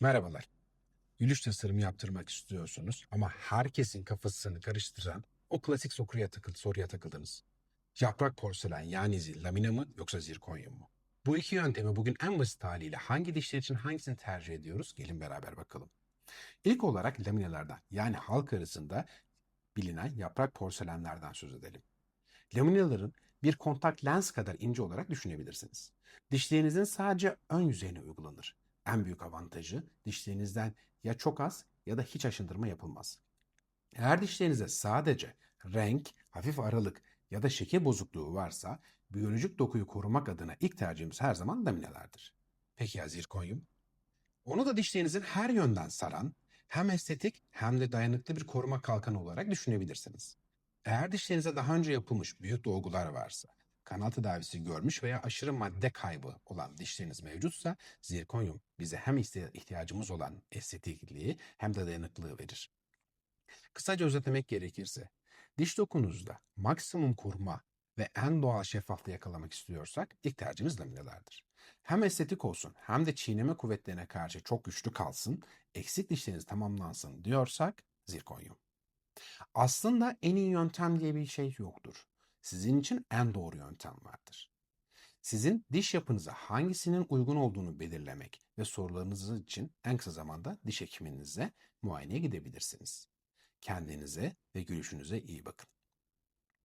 Merhabalar. Gülüş tasarımı yaptırmak istiyorsunuz ama herkesin kafasını karıştıran o klasik soruya, takıl, soruya takıldınız. Yaprak porselen yani zil, lamina mı yoksa zirkonyum mu? Bu iki yöntemi bugün en basit haliyle hangi dişler için hangisini tercih ediyoruz? Gelin beraber bakalım. İlk olarak laminalardan yani halk arasında bilinen yaprak porselenlerden söz edelim. Laminaların bir kontak lens kadar ince olarak düşünebilirsiniz. Dişlerinizin sadece ön yüzeyine uygulanır. En büyük avantajı dişlerinizden ya çok az ya da hiç aşındırma yapılmaz. Eğer dişlerinize sadece renk, hafif aralık ya da şekil bozukluğu varsa biyolojik dokuyu korumak adına ilk tercihimiz her zaman laminalardır. Peki ya zirkonyum? Onu da dişlerinizin her yönden saran hem estetik hem de dayanıklı bir koruma kalkanı olarak düşünebilirsiniz. Eğer dişlerinize daha önce yapılmış büyük dolgular varsa, kanal tedavisi görmüş veya aşırı madde kaybı olan dişleriniz mevcutsa zirkonyum bize hem ihtiyacımız olan estetikliği hem de dayanıklılığı verir. Kısaca özetlemek gerekirse, diş dokunuzda maksimum koruma ve en doğal şeffaflığı yakalamak istiyorsak ilk tercihimiz laminalardır. Hem estetik olsun hem de çiğneme kuvvetlerine karşı çok güçlü kalsın, eksik dişleriniz tamamlansın diyorsak zirkonyum. Aslında en iyi yöntem diye bir şey yoktur. Sizin için en doğru yöntem vardır. Sizin diş yapınıza hangisinin uygun olduğunu belirlemek ve sorularınız için en kısa zamanda diş hekiminize muayeneye gidebilirsiniz. Kendinize ve gülüşünüze iyi bakın.